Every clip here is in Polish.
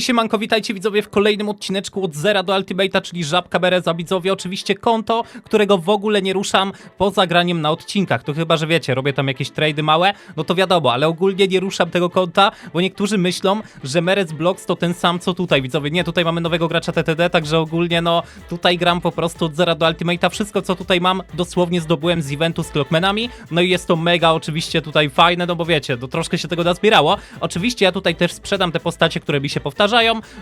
Siemanko, witajcie widzowie w kolejnym odcineczku od zera do Ultimate'a, czyli Żabka Bereza. Widzowie, oczywiście konto, którego w ogóle nie ruszam poza graniem na odcinkach. To chyba, że wiecie, robię tam jakieś trady małe, no to wiadomo, ale ogólnie nie ruszam tego konta, bo niektórzy myślą, że Merez Blocks to ten sam co tutaj, widzowie. Nie, tutaj mamy nowego gracza TTD, także ogólnie no tutaj gram po prostu od zera do Ultimate'a. Wszystko co tutaj mam dosłownie zdobyłem z eventu z Clockmanami, no i jest to mega oczywiście tutaj fajne, no bo wiecie, to troszkę się tego nazbierało. Oczywiście ja tutaj też sprzedam te postacie, które mi się powtarzają.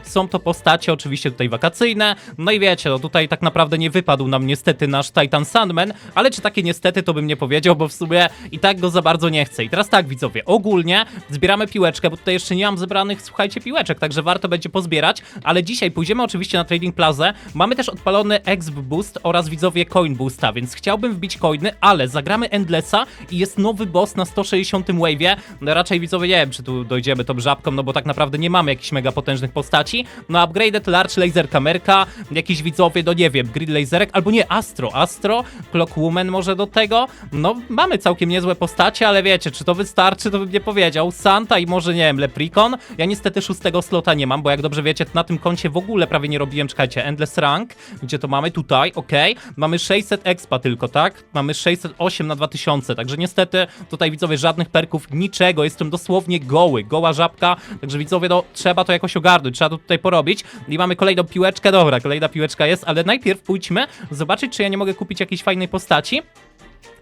Są to postacie oczywiście tutaj wakacyjne. No i wiecie, no tutaj tak naprawdę nie wypadł nam niestety nasz Titan Sandman, ale czy takie niestety to bym nie powiedział, bo w sumie i tak go za bardzo nie chcę. I teraz tak widzowie, ogólnie zbieramy piłeczkę, bo tutaj jeszcze nie mam zebranych, słuchajcie, piłeczek, także warto będzie pozbierać, ale dzisiaj pójdziemy oczywiście na Trading Plaza. Mamy też odpalony Exp Boost oraz widzowie Coin Boosta, więc chciałbym wbić coiny, ale zagramy Endlessa i jest nowy boss na 160 wave'ie. No raczej widzowie nie wiem, czy tu dojdziemy tą żabką, no bo tak naprawdę nie mamy jakichś mega potężnych postaci. No upgraded Large Laser Kamerka, jakiś widzowie, no nie wiem, Grid Laserek, albo nie, Astro, Astro, Clock Woman może do tego. No mamy całkiem niezłe postacie, ale wiecie, czy to wystarczy, to bym nie powiedział. Santa i może, nie wiem, Leprikon. Ja niestety szóstego slota nie mam, bo jak dobrze wiecie, na tym koncie w ogóle prawie nie robiłem, czekajcie, Endless Rank, gdzie to mamy? Tutaj, okej. Mamy 600 expa tylko, tak? Mamy 608 na 2000, także niestety tutaj widzowie żadnych perków, niczego, jestem dosłownie goły, goła żabka, także widzowie, no trzeba to jakoś ogarnąć, trzeba to tutaj porobić i mamy kolejną piłeczkę, dobra, kolejna piłeczka jest, ale najpierw pójdźmy zobaczyć, czy ja nie mogę kupić jakiejś fajnej postaci.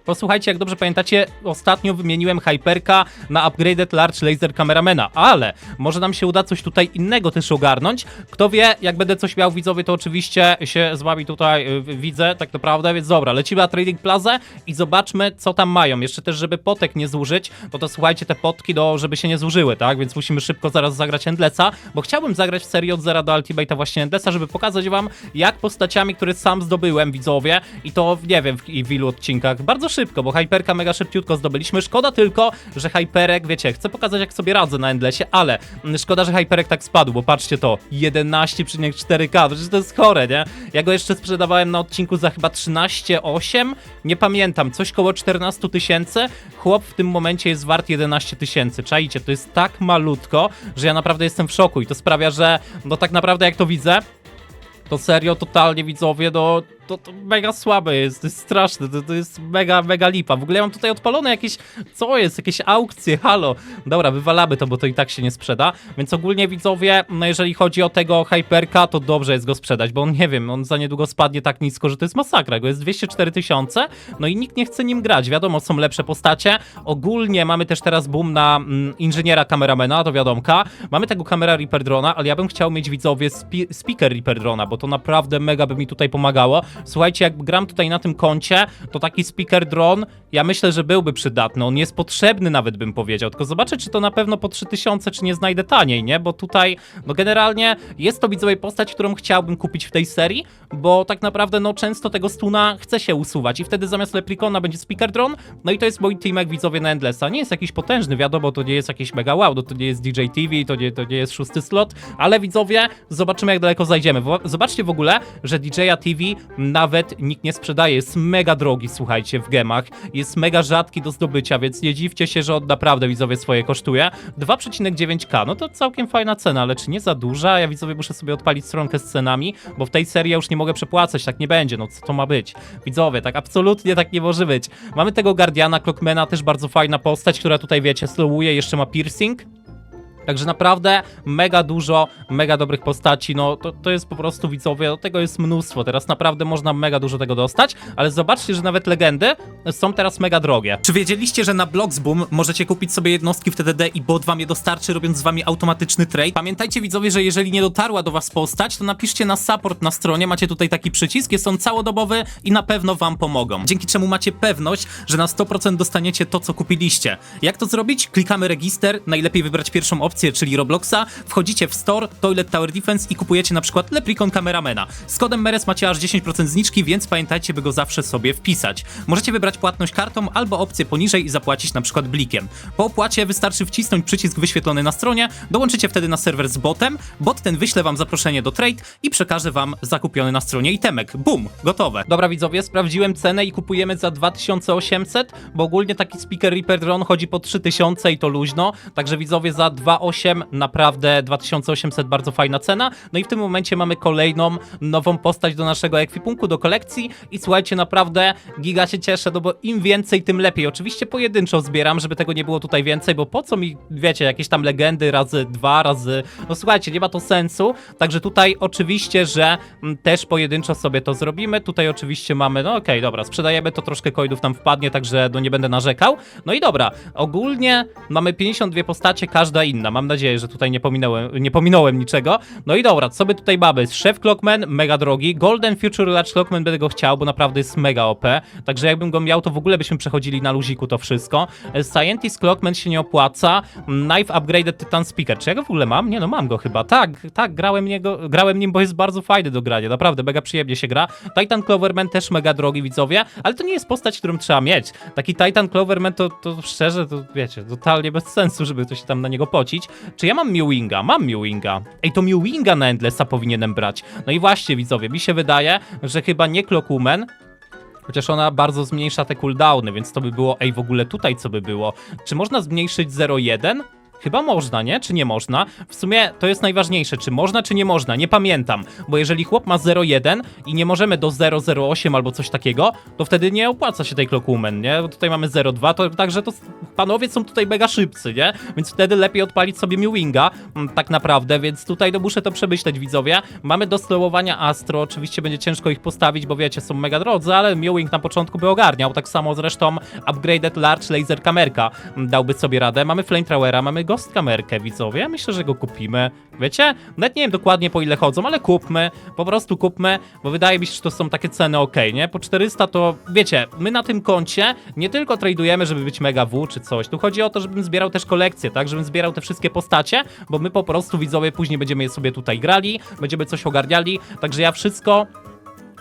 Posłuchajcie, jak dobrze pamiętacie, ostatnio wymieniłem Hyperka na Upgraded Large Laser Cameramana, ale może nam się uda coś tutaj innego też ogarnąć. Kto wie, jak będę coś miał widzowie, to oczywiście się z wami tutaj y, widzę, tak naprawdę, więc dobra, lecimy na Trading Plaza i zobaczmy, co tam mają. Jeszcze też, żeby potek nie zużyć, bo to słuchajcie, te potki, no, żeby się nie zużyły, tak? Więc musimy szybko zaraz zagrać Endlessa, bo chciałbym zagrać w serii od zera do Ultimate'a właśnie Endlessa, żeby pokazać wam, jak postaciami, które sam zdobyłem, widzowie, i to, nie wiem, w, w ilu odcinkach, bardzo szybko, bo Hyperka mega szybciutko zdobyliśmy. Szkoda tylko, że Hyperek, wiecie, chcę pokazać jak sobie radzę na Endlessie, ale szkoda, że Hyperek tak spadł, bo patrzcie to, 11,4k, to jest chore, nie? Ja go jeszcze sprzedawałem na odcinku za chyba 13,8, nie pamiętam, coś koło 14 tysięcy, chłop w tym momencie jest wart 11 tysięcy, czaicie, to jest tak malutko, że ja naprawdę jestem w szoku i to sprawia, że no tak naprawdę jak to widzę, to serio, totalnie widzowie, no to, to mega słabe jest, to jest straszne, to, to jest mega, mega lipa. W ogóle ja mam tutaj odpalone jakieś, co jest, jakieś aukcje, halo. Dobra, wywalamy to, bo to i tak się nie sprzeda. Więc ogólnie widzowie, no jeżeli chodzi o tego Hyperka, to dobrze jest go sprzedać, bo on, nie wiem, on za niedługo spadnie tak nisko, że to jest masakra, go jest 204 tysiące, no i nikt nie chce nim grać, wiadomo, są lepsze postacie. Ogólnie mamy też teraz boom na mm, inżyniera kameramena, to wiadomka. Mamy tego kamera Reaper Drona, ale ja bym chciał mieć widzowie speaker Reaper Drona, bo to naprawdę mega by mi tutaj pomagało. Słuchajcie, jak gram tutaj na tym koncie, to taki speaker drone, ja myślę, że byłby przydatny. On jest potrzebny nawet bym powiedział, tylko zobaczę, czy to na pewno po 3000, czy nie znajdę taniej, nie? Bo tutaj, no generalnie jest to widzowie postać, którą chciałbym kupić w tej serii, bo tak naprawdę, no często tego stuna chce się usuwać i wtedy zamiast Leprikona będzie speaker drone, no i to jest mój teamek widzowie na Endlessa. Nie jest jakiś potężny, wiadomo, to nie jest jakiś mega wow, no to nie jest DJ TV, to nie, to nie jest szósty slot, ale widzowie, zobaczymy jak daleko zajdziemy. Zobaczcie w ogóle, że DJ-a TV nawet nikt nie sprzedaje, jest mega drogi, słuchajcie, w gemach, jest mega rzadki do zdobycia, więc nie dziwcie się, że on naprawdę widzowie swoje kosztuje. 2,9k, no to całkiem fajna cena, ale czy nie za duża? Ja widzowie muszę sobie odpalić stronkę z cenami, bo w tej serii ja już nie mogę przepłacać, tak nie będzie, no co to ma być? Widzowie, tak absolutnie tak nie może być. Mamy tego Guardiana Clockmana, też bardzo fajna postać, która tutaj wiecie, slowuje, jeszcze ma piercing. Także naprawdę mega dużo, mega dobrych postaci, no to, to jest po prostu widzowie, no, tego jest mnóstwo, teraz naprawdę można mega dużo tego dostać, ale zobaczcie, że nawet legendy są teraz mega drogie. Czy wiedzieliście, że na Bloxboom możecie kupić sobie jednostki w TDD i bot wam je dostarczy, robiąc z wami automatyczny trade? Pamiętajcie widzowie, że jeżeli nie dotarła do was postać, to napiszcie na support na stronie, macie tutaj taki przycisk, jest on całodobowy i na pewno wam pomogą. Dzięki czemu macie pewność, że na 100% dostaniecie to, co kupiliście. Jak to zrobić? Klikamy register, najlepiej wybrać pierwszą opcję, czyli Robloxa, wchodzicie w store, Toilet Tower Defense i kupujecie na przykład Leprikon Cameramana. Z kodem MERES macie aż 10% zniczki, więc pamiętajcie, by go zawsze sobie wpisać. Możecie wybrać płatność kartą albo opcję poniżej i zapłacić na przykład blikiem. Po opłacie wystarczy wcisnąć przycisk wyświetlony na stronie, dołączycie wtedy na serwer z botem, bot ten wyśle wam zaproszenie do trade i przekaże wam zakupiony na stronie itemek. Bum, gotowe. Dobra widzowie, sprawdziłem cenę i kupujemy za 2800, bo ogólnie taki speaker Reaper Drone chodzi po 3000 i to luźno, także widzowie za 2800 28, naprawdę 2800, bardzo fajna cena. No i w tym momencie mamy kolejną nową postać do naszego ekwipunku, do kolekcji i słuchajcie, naprawdę giga się cieszę, no bo im więcej, tym lepiej. Oczywiście pojedynczo zbieram, żeby tego nie było tutaj więcej, bo po co mi, wiecie, jakieś tam legendy razy dwa, razy... No słuchajcie, nie ma to sensu, także tutaj oczywiście, że mm, też pojedynczo sobie to zrobimy. Tutaj oczywiście mamy, no okej, dobra, sprzedajemy, to troszkę coinów nam wpadnie, także no nie będę narzekał. No i dobra, ogólnie mamy 52 postacie, każda inna. Mam nadzieję, że tutaj nie pominąłem, nie pominąłem niczego. No i dobra, co by tutaj mamy? Szef Clockman, mega drogi. Golden Future Large Clockman będę go chciał, bo naprawdę jest mega OP. Także jakbym go miał, to w ogóle byśmy przechodzili na luziku to wszystko. Scientist Clockman się nie opłaca. Knife Upgraded Titan Speaker. Czy ja go w ogóle mam? Nie no, mam go chyba. Tak, tak, grałem, niego, grałem nim, bo jest bardzo fajny do grania. Naprawdę, mega przyjemnie się gra. Titan Cloverman też mega drogi, widzowie, ale to nie jest postać, którą trzeba mieć. Taki Titan Cloverman to, to szczerze, to wiecie, totalnie bez sensu, żeby to się tam na niego pocić. Czy ja mam Mewinga? Mam Mewinga. Ej, to Mewinga na Endlessa powinienem brać. No i właśnie, widzowie, mi się wydaje, że chyba nie Clockwoman, Chociaż ona bardzo zmniejsza te cooldowny, więc to by było, ej, w ogóle tutaj co by było? Czy można zmniejszyć 0,1? Chyba można, nie? Czy nie można? W sumie to jest najważniejsze, czy można, czy nie można, nie pamiętam. Bo jeżeli chłop ma 0,1 i nie możemy do 0,08 albo coś takiego, to wtedy nie opłaca się tej Clockwoman, nie? Bo tutaj mamy 0,2, to także to panowie są tutaj mega szybcy, nie? Więc wtedy lepiej odpalić sobie Mewinga, mm, tak naprawdę, więc tutaj no muszę to przemyśleć, widzowie. Mamy do slowowania Astro, oczywiście będzie ciężko ich postawić, bo wiecie, są mega drodzy, ale Mewing na początku by ogarniał, tak samo zresztą Upgraded Large Laser Kamerka mm, dałby sobie radę. Mamy Flamethrowera, mamy Ghost Kamerkę, widzowie, myślę, że go kupimy. Wiecie? Nawet nie wiem dokładnie po ile chodzą, ale kupmy, po prostu kupmy, bo wydaje mi się, że to są takie ceny ok, nie? Po 400 to, wiecie, my na tym koncie nie tylko tradujemy, żeby być mega W czy coś, tu chodzi o to, żebym zbierał też kolekcje, tak? Żebym zbierał te wszystkie postacie, bo my po prostu, widzowie, później będziemy je sobie tutaj grali, będziemy coś ogarniali, także ja wszystko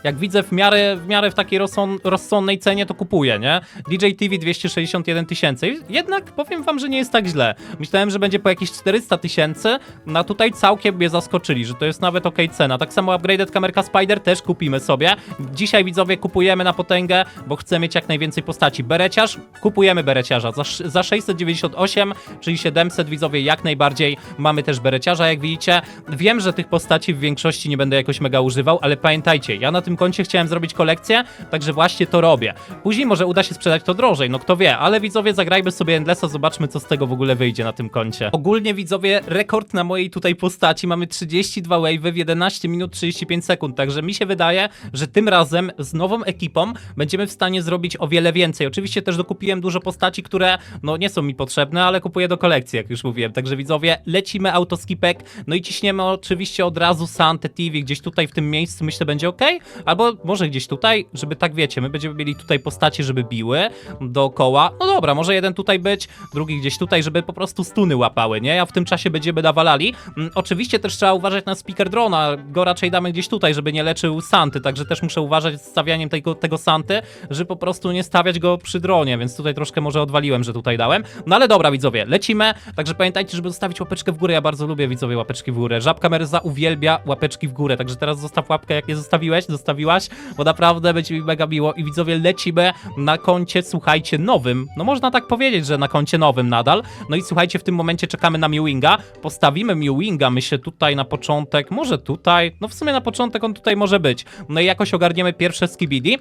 jak widzę w miarę w, miarę w takiej rozsąd, rozsądnej cenie, to kupuję, nie? DJ TV 261 tysięcy. Jednak powiem wam, że nie jest tak źle. Myślałem, że będzie po jakieś 400 tysięcy, no tutaj całkiem mnie zaskoczyli, że to jest nawet ok cena. Tak samo upgraded kamerka Spider też kupimy sobie. Dzisiaj widzowie kupujemy na potęgę, bo chcę mieć jak najwięcej postaci. Bereciarz, kupujemy bereciarza za, za 698, czyli 700 widzowie jak najbardziej mamy też bereciarza, jak widzicie. Wiem, że tych postaci w większości nie będę jakoś mega używał, ale pamiętajcie, ja na tym koncie chciałem zrobić kolekcję, także właśnie to robię. Później może uda się sprzedać to drożej, no kto wie, ale widzowie zagrajmy sobie Endlessa, zobaczmy co z tego w ogóle wyjdzie na tym koncie. Ogólnie widzowie, rekord na mojej tutaj postaci, mamy 32 wave w 11 minut 35 sekund, także mi się wydaje, że tym razem z nową ekipą będziemy w stanie zrobić o wiele więcej. Oczywiście też dokupiłem dużo postaci, które no nie są mi potrzebne, ale kupuję do kolekcji, jak już mówiłem, także widzowie, lecimy autoskipek, no i ciśniemy oczywiście od razu Sante TV, gdzieś tutaj w tym miejscu myślę będzie ok, albo może gdzieś tutaj, żeby tak wiecie, my będziemy mieli tutaj postacie, żeby biły dookoła. No dobra, może jeden tutaj być, drugi gdzieś tutaj, żeby po prostu stuny łapały, nie? A w tym czasie będziemy nawalali. Mm, oczywiście też trzeba uważać na speaker drona, go raczej damy gdzieś tutaj, żeby nie leczył Santy, także też muszę uważać z stawianiem tego, tego Santy, żeby po prostu nie stawiać go przy dronie, więc tutaj troszkę może odwaliłem, że tutaj dałem. No ale dobra, widzowie, lecimy, także pamiętajcie, żeby zostawić łapeczkę w górę, ja bardzo lubię, widzowie, łapeczki w górę. Żabka Merza uwielbia łapeczki w górę, także teraz zostaw łapkę, jak nie zostawiłeś, zostawiłaś, bo naprawdę będzie mi mega miło i widzowie, lecimy na koncie, słuchajcie, nowym, no można tak powiedzieć, że na koncie nowym nadal, no i słuchajcie, w tym momencie czekamy na Mewinga, postawimy Mewinga, myślę tutaj na początek, może tutaj, no w sumie na początek on tutaj może być, no i jakoś ogarniemy pierwsze skibidi,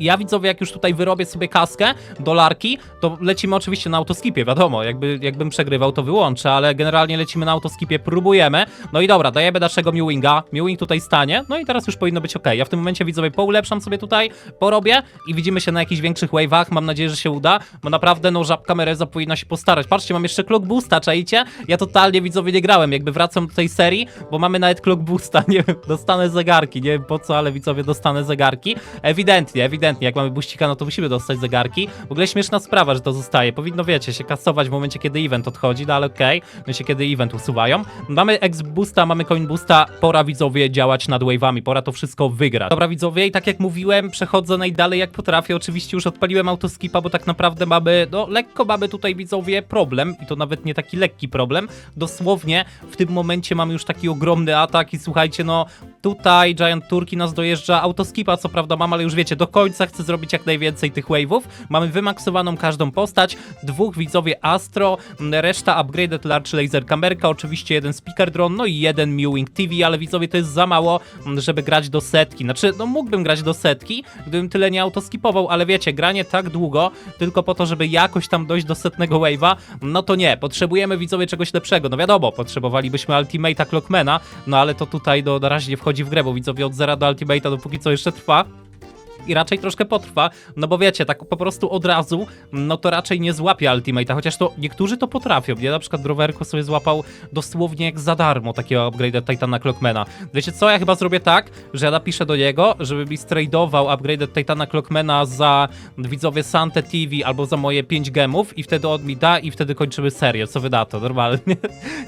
ja widzowie, jak już tutaj wyrobię sobie kaskę, dolarki, to lecimy oczywiście na autoskipie, wiadomo, jakby, jakbym przegrywał, to wyłączę, ale generalnie lecimy na autoskipie, próbujemy. No i dobra, dajemy naszego Mewinga, Mewing tutaj stanie, no i teraz już powinno być ok. Ja w tym momencie widzowie poulepszam sobie tutaj, porobię i widzimy się na jakichś większych wave'ach, mam nadzieję, że się uda, bo naprawdę, no, żabka Mereza powinna się postarać. Patrzcie, mam jeszcze Clock Boosta, czajcie? Ja totalnie widzowie nie grałem, jakby wracam do tej serii, bo mamy nawet Clock Boosta, nie wiem, dostanę zegarki, nie wiem po co, ale widzowie dostanę zegarki. Ewidentnie, ewidentnie, jak mamy buścika, no to musimy dostać zegarki. W ogóle śmieszna sprawa, że to zostaje. Powinno, wiecie, się kasować w momencie, kiedy event odchodzi, no ale okej, w momencie, kiedy event usuwają. Mamy ex boosta, mamy coin boosta, pora widzowie działać nad wave'ami, pora to wszystko wygrać. Dobra widzowie, i tak jak mówiłem, przechodzę najdalej jak potrafię. Oczywiście już odpaliłem autoskipa, bo tak naprawdę mamy, no lekko mamy tutaj widzowie problem i to nawet nie taki lekki problem. Dosłownie w tym momencie mamy już taki ogromny atak i słuchajcie, no tutaj Giant Turki nas dojeżdża autoskipa, co prawda mam, ale już wiecie, do końca Nexa chce zrobić jak najwięcej tych wave'ów. Mamy wymaksowaną każdą postać, dwóch widzowie Astro, reszta upgraded large laser kamerka, oczywiście jeden speaker drone, no i jeden Mewing TV, ale widzowie to jest za mało, żeby grać do setki. Znaczy, no mógłbym grać do setki, gdybym tyle nie autoskipował, ale wiecie, granie tak długo, tylko po to, żeby jakoś tam dojść do setnego wave'a, no to nie. Potrzebujemy widzowie czegoś lepszego. No wiadomo, potrzebowalibyśmy Ultimate'a Clockmana, no ale to tutaj do, na razie nie wchodzi w grę, bo widzowie od zera do Ultimate'a dopóki co jeszcze trwa i raczej troszkę potrwa, no bo wiecie, tak po prostu od razu, no to raczej nie złapie Ultimate'a, chociaż to niektórzy to potrafią, nie? Na przykład Drowerko sobie złapał dosłownie jak za darmo takiego upgrade'ed Titana Clockmana. Wiecie co, ja chyba zrobię tak, że ja napiszę do niego, żeby mi stradował upgrade'ed Titana Clockmana za widzowie Sante TV albo za moje 5 gemów i wtedy on mi da i wtedy kończymy serię, co wy na to, normalnie.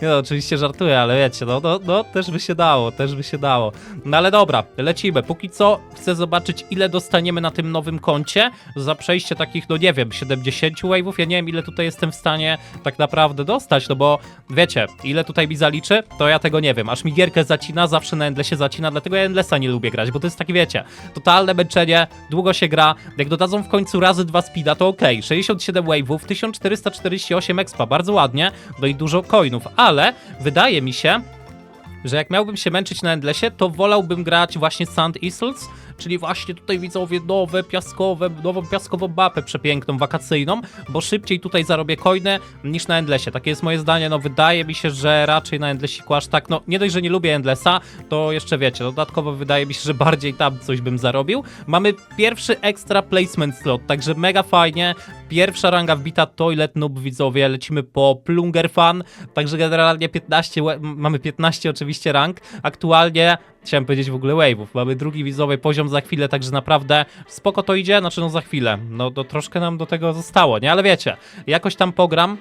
Nie no, oczywiście żartuję, ale wiecie, no, no, no też by się dało, też by się dało. No ale dobra, lecimy. Póki co chcę zobaczyć, ile dostaniemy na tym nowym koncie za przejście takich, no nie wiem, 70 wave'ów. Ja nie wiem, ile tutaj jestem w stanie tak naprawdę dostać, no bo wiecie, ile tutaj mi zaliczy, to ja tego nie wiem. Aż mi gierkę zacina, zawsze na Endlessie zacina, dlatego ja Endlessa nie lubię grać, bo to jest takie, wiecie, totalne męczenie, długo się gra. Jak dodadzą w końcu razy dwa speeda, to okej. 67 wave'ów, 1448 expa, bardzo ładnie, no i dużo coinów, ale wydaje mi się, że jak miałbym się męczyć na Endlessie, to wolałbym grać właśnie Sand Isles, czyli właśnie tutaj widzowie nowe piaskowe, nową piaskową mapę przepiękną, wakacyjną, bo szybciej tutaj zarobię coiny niż na Endlessie. Takie jest moje zdanie, no wydaje mi się, że raczej na Endlessiku aż tak, no nie dość, że nie lubię Endlessa, to jeszcze wiecie, dodatkowo wydaje mi się, że bardziej tam coś bym zarobił. Mamy pierwszy extra placement slot, także mega fajnie, pierwsza ranga wbita Toilet Noob widzowie, lecimy po Plunger Fan, także generalnie 15, we- m- mamy 15 oczywiście rank, aktualnie chciałem powiedzieć w ogóle wave'ów, mamy drugi widzowy poziom za chwilę, także naprawdę spoko to idzie, znaczy no za chwilę, no to troszkę nam do tego zostało, nie, ale wiecie, jakoś tam pogram,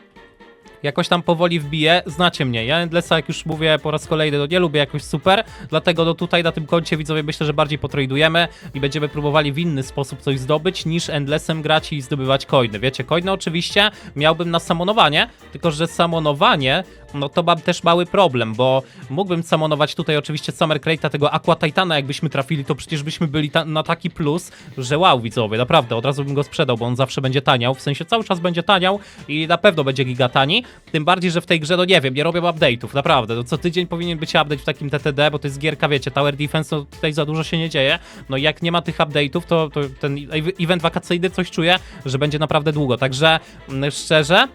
jakoś tam powoli wbiję. Znacie mnie, ja Endlessa, jak już mówię po raz kolejny, no nie lubię jakoś super, dlatego no tutaj na tym koncie widzowie myślę, że bardziej potradujemy i będziemy próbowali w inny sposób coś zdobyć niż Endlessem grać i zdobywać coiny. Wiecie, coiny oczywiście miałbym na samonowanie, tylko że samonowanie, no to mam też mały problem, bo mógłbym samonować tutaj oczywiście Summer Crate'a, tego Aqua Titana, jakbyśmy trafili, to przecież byśmy byli na taki plus, że wow widzowie, naprawdę, od razu bym go sprzedał, bo on zawsze będzie taniał, w sensie cały czas będzie taniał i na pewno będzie giga tani, tym bardziej, że w tej grze, no nie wiem, nie robią update'ów, naprawdę, no co tydzień powinien być update w takim TTD, bo to jest gierka, wiecie, Tower Defense, no tutaj za dużo się nie dzieje, no jak nie ma tych update'ów, to, to ten ev- event wakacyjny coś czuję, że będzie naprawdę długo, także mm, szczerze,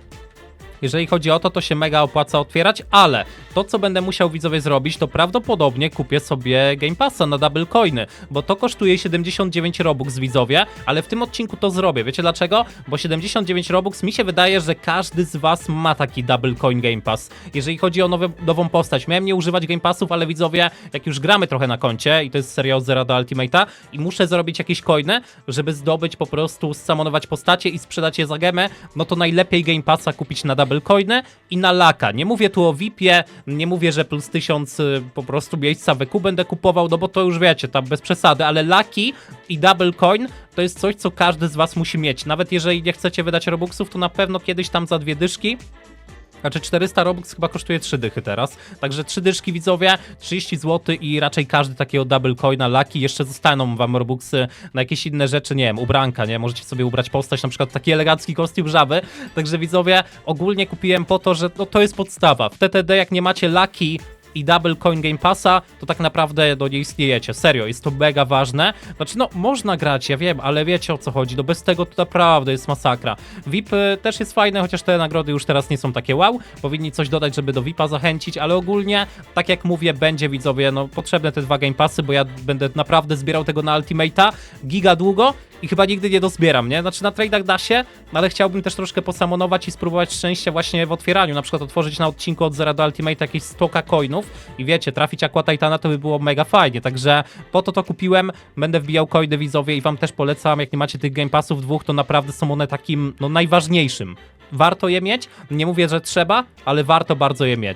jeżeli chodzi o to, to się mega opłaca otwierać, ale to, co będę musiał widzowie zrobić, to prawdopodobnie kupię sobie Game Passa na double coiny, bo to kosztuje 79 Robux widzowie, ale w tym odcinku to zrobię. Wiecie dlaczego? Bo 79 Robux mi się wydaje, że każdy z was ma taki double coin Game Pass. Jeżeli chodzi o nowe, nową postać, miałem nie używać Game Passów, ale widzowie, jak już gramy trochę na koncie i to jest seria od zera do Ultimate'a i muszę zrobić jakieś coiny, żeby zdobyć po prostu, samonować postacie i sprzedać je za gemę, no to najlepiej Game Passa kupić na double coiny i na laka. Nie mówię tu o VIP-ie, nie mówię, że plus 1000 y, po prostu miejsca wyku będę kupował, no bo to już wiecie, tam bez przesady, ale laki i double coin to jest coś, co każdy z was musi mieć. Nawet jeżeli nie chcecie wydać robuxów, to na pewno kiedyś tam za dwie dyszki znaczy 400 Robux chyba kosztuje 3 dychy teraz. Także 3 dyszki widzowie, 30 zł i raczej każdy takiego double coina lucky. Jeszcze zostaną wam Robuxy na jakieś inne rzeczy, nie wiem, ubranka, nie? Możecie sobie ubrać postać, na przykład taki elegancki kostium żaby. Także widzowie, ogólnie kupiłem po to, że no, to jest podstawa. W TTD jak nie macie lucky i Double Coin Game Passa, to tak naprawdę no, nie istniejecie. Serio, jest to mega ważne. Znaczy, no, można grać, ja wiem, ale wiecie o co chodzi. No bez tego to naprawdę jest masakra. VIP y, też jest fajne, chociaż te nagrody już teraz nie są takie wow. Powinni coś dodać, żeby do VIPa zachęcić, ale ogólnie, tak jak mówię, będzie widzowie, no potrzebne te dwa Game Passy, bo ja będę naprawdę zbierał tego na Ultimate'a giga długo i chyba nigdy nie dozbieram, nie? Znaczy na trade'ach da się, ale chciałbym też troszkę posamonować i spróbować szczęścia właśnie w otwieraniu, na przykład otworzyć na odcinku od zera do Ultimate jakieś 100 coinów i wiecie, trafić Aqua Titana to by było mega fajnie, także po to to kupiłem, będę wbijał coiny widzowie i wam też polecam, jak nie macie tych Game Passów dwóch, to naprawdę są one takim, no najważniejszym. Warto je mieć, nie mówię, że trzeba, ale warto bardzo je mieć.